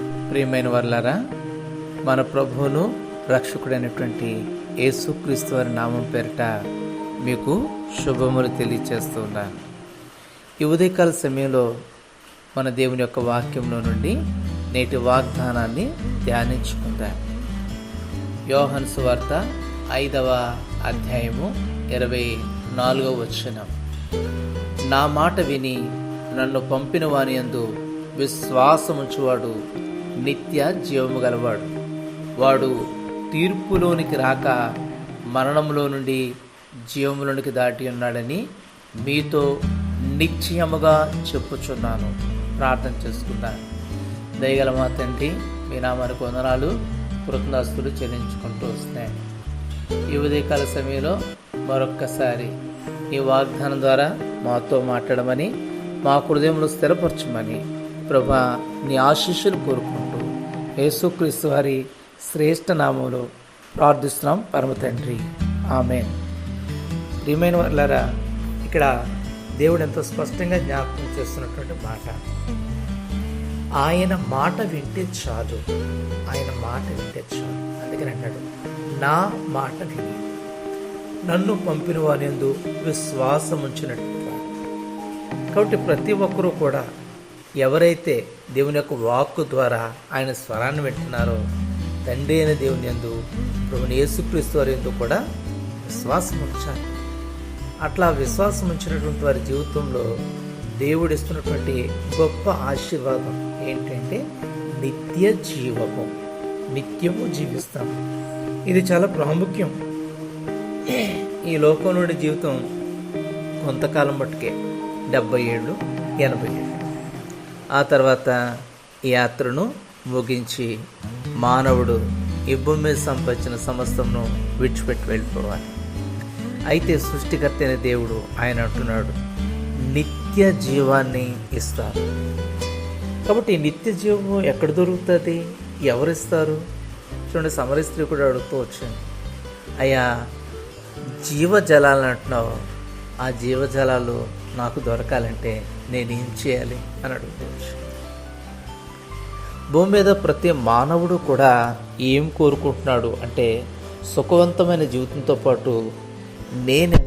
ప్రియమైన వర్లారా మన ప్రభువును రక్షకుడైనటువంటి యేసుక్రీస్తు వారి నామం పేరిట మీకు శుభములు తెలియచేస్తూ ఉన్నాను. ఈ ఉదయకాల సమయంలో మన దేవుని యొక్క వాక్యంలో నుండి నేటి వాగ్దానాన్ని ధ్యానించుకుందాం. యోహన్స్ వార్త ఐదవ అధ్యాయము ఇరవై నాలుగవ వచనం. నా మాట విని నన్ను పంపిన వాని యందు విశ్వాసముంచువాడు నిత్య జీవము గలవాడు. వాడు తీర్పులోనికి రాక మరణంలో నుండి జీవములోనికి దాటి ఉన్నాడని మీతో నిశ్చయముగా చెప్పుచున్నాను. ప్రార్థన చేసుకున్నాను దయగల మా తండ్రి మీ నామానికి వందనాలు కృతజ్ఞాస్తులు చెల్లించుకుంటూ వస్తున్నాయి ఈ ఉదయకాల సమయంలో మరొక్కసారి ఈ వాగ్దానం ద్వారా మాతో మాట్లాడమని మా హృదయంలో స్థిరపరచమని ప్రభా నీ ఆశీస్సులు కోరుకుంటూ యేసుక్రీస్తు వారి శ్రేష్ఠ నామంలో ప్రార్థిస్తున్నాం. పరమ తండ్రి. ఆమె ప్రియమైన వాళ్ళరా ఇక్కడ దేవుడు ఎంతో స్పష్టంగా జ్ఞాపకం చేస్తున్నటువంటి మాట. ఆయన మాట వింటే చాలు. ఆయన మాట వింటే చాలు. అందుకని అంటాడు నా మాట విని. నన్ను పంపిన వారియందు విశ్వాసం ఉంచినట్టు కాబట్టి ప్రతి ఒక్కరూ కూడా ఎవరైతే దేవుని యొక్క వాక్కు ద్వారా ఆయన స్వరాన్ని వింటున్నారో తండ్రి అయిన దేవుని ఎందు ప్రభుని యేసుక్రీస్తు వారి ఎందు కూడా విశ్వాసం ఉంచాలి. అట్లా విశ్వాసం ఉంచినటువంటి వారి జీవితంలో దేవుడు ఇస్తున్నటువంటి గొప్ప ఆశీర్వాదం ఏంటంటే నిత్య జీవము నిత్యము జీవిస్తాం ఇది చాలా ప్రాముఖ్యం. ఈ లోకం నుండి జీవితం కొంతకాలం మట్టుకే డెబ్బై ఏళ్ళు ఎనభై ఏళ్ళు. ఆ తర్వాత ఈ యాత్రను ముగించి మానవుడు ఈ భూమి మీద సంపాదించిన సమస్తమును విడిచిపెట్టి వెళ్ళిపోవాలి. అయితే సృష్టికర్త అయిన దేవుడు ఆయన అంటున్నాడు నిత్య జీవాన్ని ఇస్తారు. కాబట్టి నిత్య జీవము ఎక్కడ దొరుకుతుంది? ఎవరిస్తారు? చూడండి సమరస్త్రీ కూడా అడుగుతూ వచ్చింది అయ్యా జీవజలాలను అంటున్నావు. ఆ జీవజలాలు నాకు దొరకాలంటే నేనేం చేయాలి అని అడుగుకోవచ్చు భూమి మీద ప్రతి మానవుడు కూడా ఏం కోరుకుంటున్నాడు అంటే సుఖవంతమైన జీవితంతో పాటు నేను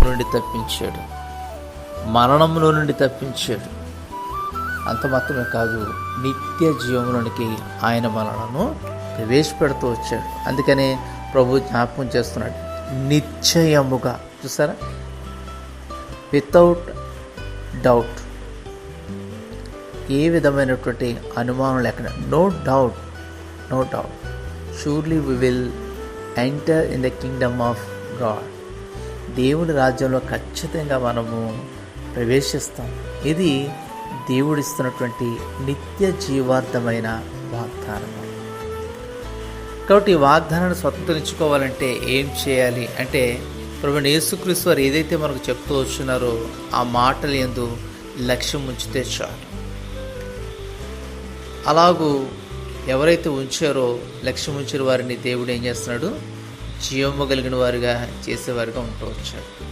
ఎలాగూ నుండి తప్పించాడు. మరణంలో నుండి తప్పించాడు. అంత మాత్రమే కాదు నిత్య జీవంలోనికి ఆయన మనలను ప్రవేశపెడుతూ వచ్చాడు. అందుకనే ప్రభు జ్ఞాపకం చేస్తున్నాడు నిశ్చయముగా. చూసారా? వితౌట్ డౌట్ ఏ విధమైనటువంటి అనుమానం లేకుండా no doubt no doubt surely we will enter in the kingdom of God దేవుని రాజ్యంలో ఖచ్చితంగా మనము ప్రవేశిస్తాం. ఇది దేవుడిస్తున్నటువంటి నిత్య జీవార్థమైన వాగ్దానం. కాబట్టి ఈ వాగ్దానాన్ని స్వతంత్రించుకోవాలంటే ఏం చేయాలి అంటే ప్రభు యేసుక్రీస్తు వారు ఏదైతే మనకు చెప్తూ వచ్చినారో ఆ మాటలు ఎందు లక్ష్యం ఉంచితే చాలు. అలాగూ ఎవరైతే ఉంచారో లక్ష్యం ఉంచిన వారిని దేవుడు ఏం చేస్తున్నాడు? జీవము కలిగిన వారిగా చేసేవారిగా ఉండవచ్చు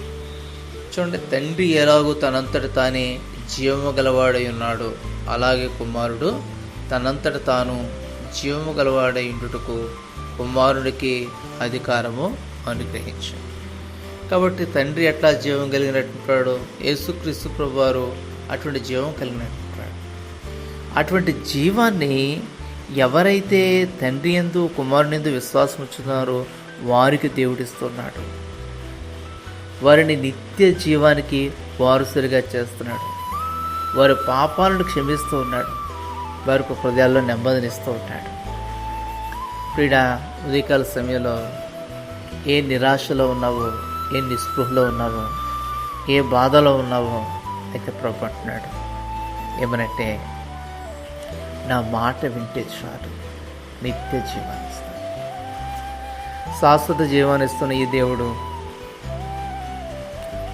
చూడండి తండ్రి ఎలాగో తనంతట తానే జీవము గలవాడై ఉన్నాడు. అలాగే కుమారుడు తనంతట తాను జీవము గలవాడై ఉండుటకు కుమారుడికి అధికారము అనుగ్రహించాడు. కాబట్టి తండ్రి ఎట్లా జీవం కలిగినట్టుంటాడు యేసుక్రీస్తు ప్రభువారు అటువంటి జీవం కలిగినట్టుంటాడు అటువంటి జీవాన్ని ఎవరైతే తండ్రి ఎందు కుమారుని ఎందు విశ్వాసం ఉంచుతున్నారో వారికి దేవుడిస్తున్నాడు. వారిని నిత్య జీవానికి వారసులుగా చేస్తున్నాడు. వారి పాపాలను క్షమిస్తూ ఉన్నాడు. వారికి హృదయాల్లో నెమ్మదినిస్తూ ఉన్నాడు క్రీడ ఉదయకాల సమయంలో ఏ నిరాశలో ఉన్నావో ఏ నిస్పృహలో ఉన్నావో ఏ బాధలో ఉన్నావో అయితే ప్రభు అంటున్నాడు. ఏమనంటే నా మాట వింటే చాలు. నిత్య జీవాన్ని శాశ్వత జీవాన్ని ఇస్తున్న ఈ దేవుడు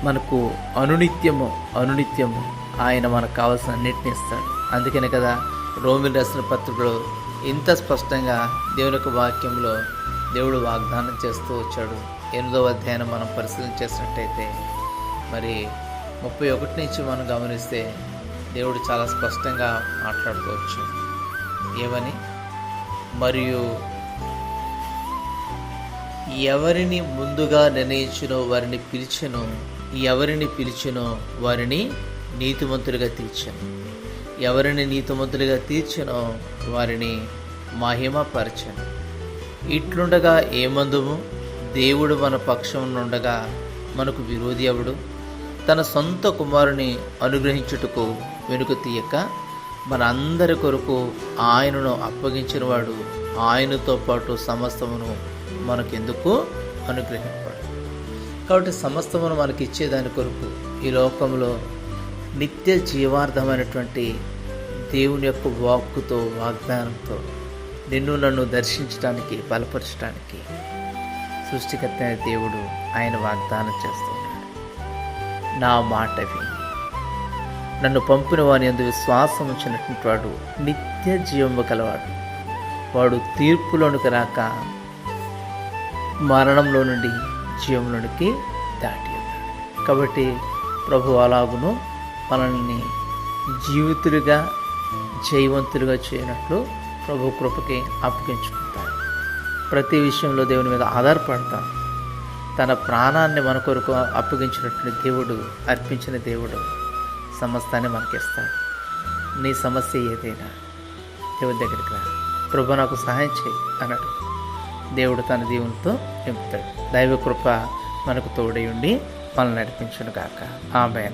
మనకు అనునిత్యము అనునిత్యము ఆయన మనకు కావాల్సిన అన్నిటిని ఇస్తాడు. అందుకనే కదా రోమిల్ రాసిన పత్రికలో ఇంత స్పష్టంగా దేవుని యొక్క వాక్యంలో దేవుడు వాగ్దానం చేస్తూ వచ్చాడు. ఎనిమిదవ అధ్యాయం మనం పరిశీలన చేసినట్టయితే మరి ముప్పై ఒకటి నుంచి మనం గమనిస్తే దేవుడు చాలా స్పష్టంగా మాట్లాడుకోవచ్చు. ఏమని? మరియు ఎవరిని ముందుగా నిర్ణయించునో వారిని పిలిచెను ఎవరిని పిలిచెనో వారిని నీతిమంతులుగా తీర్చను. ఎవరిని నీతిమంతులుగా తీర్చెనో వారిని మహిమపరచను. ఇట్లుండగా ఏమందుము? దేవుడు మన పక్షం నుండగా మనకు విరోధి ఎవడు? తన సొంత కుమారుని అనుగ్రహించుటకు వెనుక తీయక మన అందరి కొరకు ఆయనను అప్పగించినవాడు ఆయనతో పాటు సమస్తమును మనకెందుకు అనుగ్రహింపాడు కాబట్టి సమస్తమును మనకి ఇచ్చేదాని కొరకు ఈ లోకంలో నిత్య జీవార్థమైనటువంటి దేవుని యొక్క వాక్కుతో వాగ్దానంతో నిన్ను నన్ను దర్శించడానికి బలపరచడానికి సృష్టికర్త అయిన దేవుడు ఆయన వాగ్దానం చేస్తున్నాడు నా మాట విని. నన్ను పంపిన వాని అందు విశ్వాసం ఉంచినటువంటి వాడు నిత్య జీవము గలవాడు. వాడు తీర్పులోనికి రాక మరణంలో నుండి జీవంలోనికి దాటి కాబట్టి ప్రభు అలాగును మనల్ని జీవితులుగా జయవంతులుగా చేయనట్లు ప్రభు కృపకి అప్పగించుకుంటాడు. ప్రతి విషయంలో దేవుని మీద ఆధారపడతాం తన ప్రాణాన్ని మన కొరకు అప్పగించినటువంటి దేవుడు అర్పించిన దేవుడు సమస్తాన్ని మనకిస్తాడు. నీ సమస్య ఏదైనా దేవుడి దగ్గరికి రా. ప్రభు నాకు సహాయం చేయి అన్నాడు దేవుడు తన దీవులతో నింపుతాడు దైవ కృప మనకు తోడై ఉండి మనల్ని నడిపించును గాక ఆమె